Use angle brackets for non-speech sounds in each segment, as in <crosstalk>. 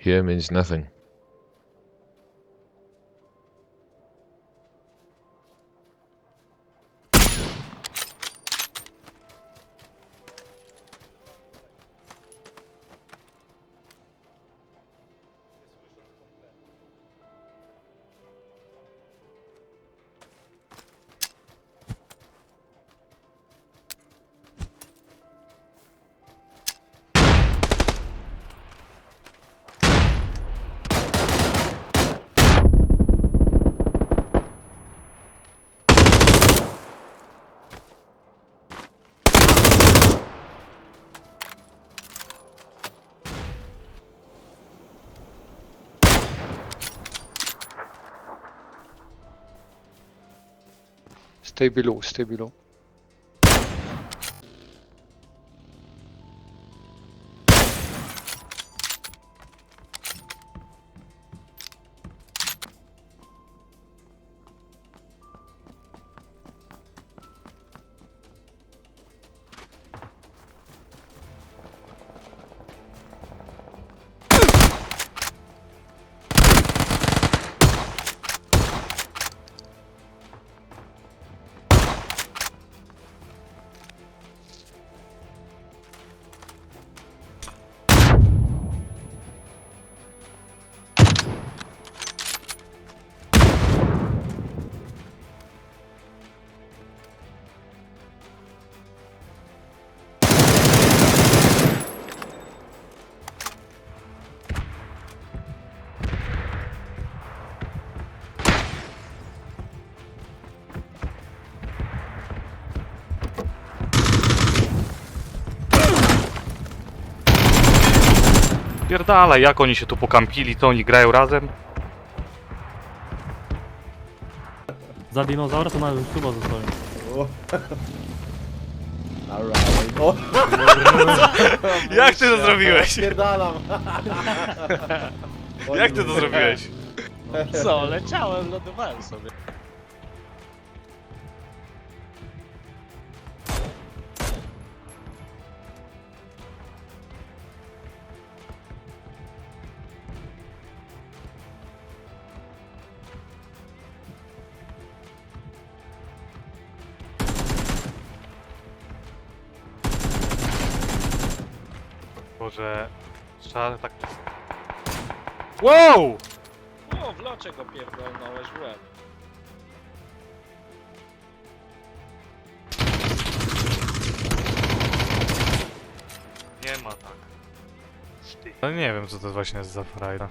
Here means nothing. Stai below, stai below. Pierdalaj, jak oni się tu pokampili, to oni grają razem? Za dinozaura to nawet chyba. Alright. O, <laughs> Jak ty to zrobiłeś? Pierdalam. Jak ty to zrobiłeś? Co, leciałem, lądowałem sobie. Boże... Trzeba tak... Wow! O, w locie go pierdolnąłeś w łeb. Nie ma tak. No nie wiem co to właśnie jest za frajda.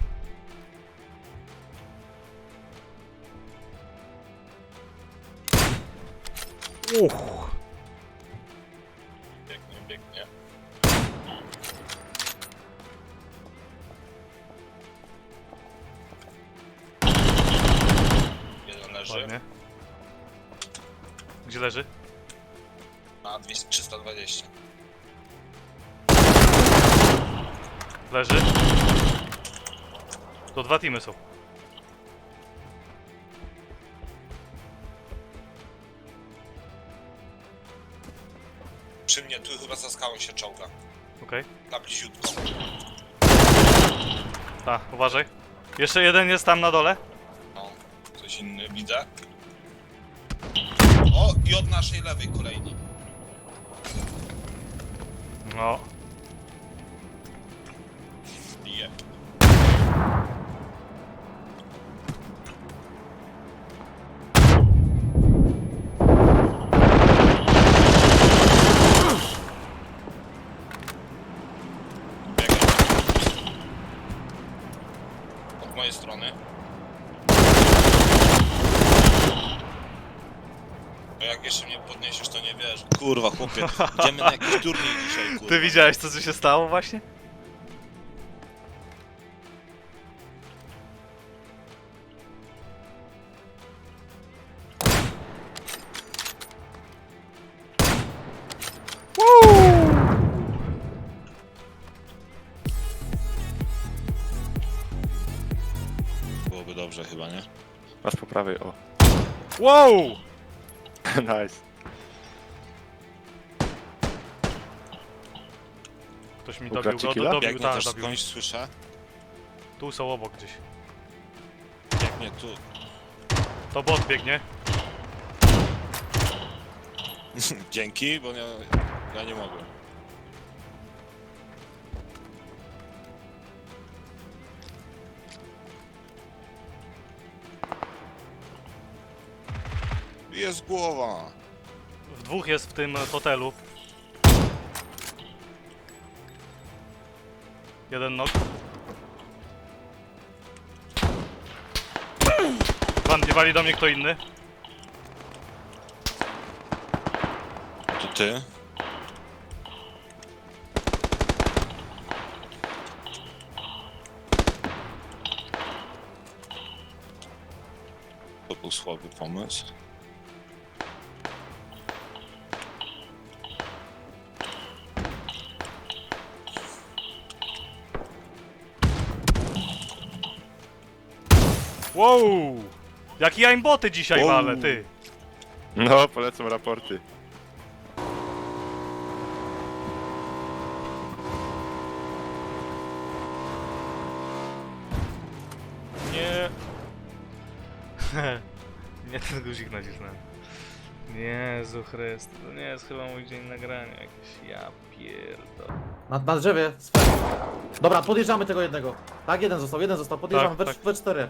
Uch. Leży? na 200, 320. Leży. To dwa teamy są. Przy mnie, tu chyba za skałą się czołga. Okej. Na bliziutko. Tak, uważaj. Jeszcze jeden jest tam na dole. No, coś inny widzę. O, i od naszej lewej kolejni. No. Bije. Od mojej strony. A jak jeszcze mnie podniesiesz, to nie wiesz. Kurwa, chłopie. Idziemy na jakiś turniej dzisiaj, kurwa. Ty widziałeś co tu się stało właśnie? Byłoby dobrze chyba, nie? Masz po prawej, o. Wow! <laughs> nice. Ktoś mi Ukradł dobił ci go, killa? dobił, tak, też dobił. skądś słyszę. Tu są obok gdzieś. Biegnie tu. To bot biegnie. <laughs> Dzięki, bo ja, ja nie mogłem. Jest głowa. W dwóch jest w tym hotelu. Jeden nok. Pan, nie wali do mnie kto inny? To ty? To był słaby pomysł. Wow! Jaki aimboty dzisiaj Wow. walę, ty! No, polecam raporty. Nie. <laughs> nie ten guzik nacisnąłem. Jezu Chryst, to nie jest chyba mój dzień nagrania jakiś. Ja pierdolę. Na, na drzewie. Dobra, podjeżdżamy tego jednego. Tak, jeden został, jeden został. Podjeżdżamy Tak, we, tak. we cztery.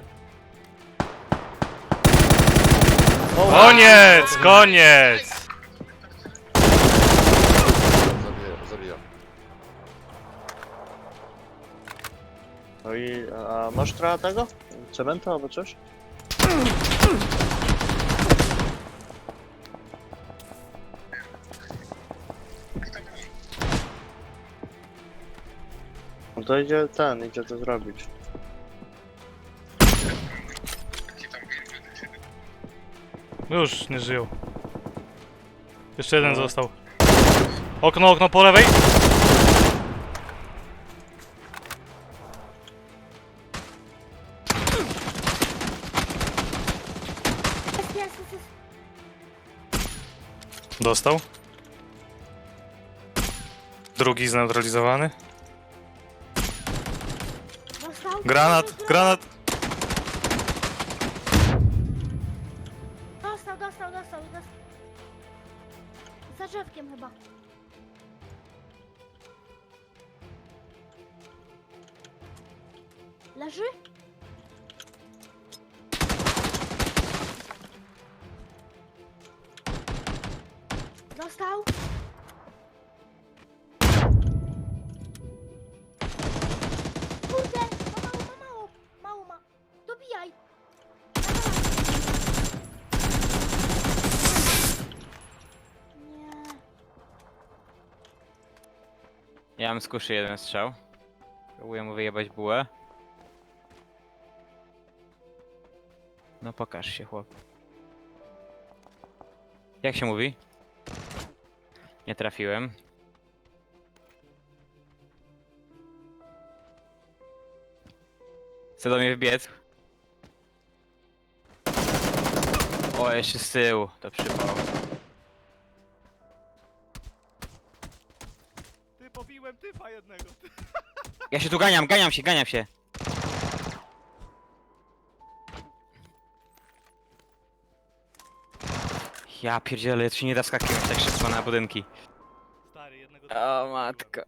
Koniec! Koniec! Zabiję. No i a masz trochę tego? Cementu albo coś? No to idzie ten, idzie to zrobić. Już, nie żyją. Jeszcze jeden został. Okno, okno po lewej. Jest, jest, jest, jest. Dostał. Drugi zneutralizowany. Dostał? Granat, granat! Drzewkiem chyba. Leży? Dostał? Ja mam skuszy jeden strzał. Próbuję mu wyjebać bułę. No pokaż się chłop. Jak się mówi? Nie trafiłem. Chce do mnie wbiec. O, jeszcze z tyłu, to przypał. Pobiłem typa jednego. Ja się tu ganiam, ganiam się, ganiam się. Ja pierdzielę, to się nie da wskakiwać tak szybko na budynki. Stary, jednego O matko.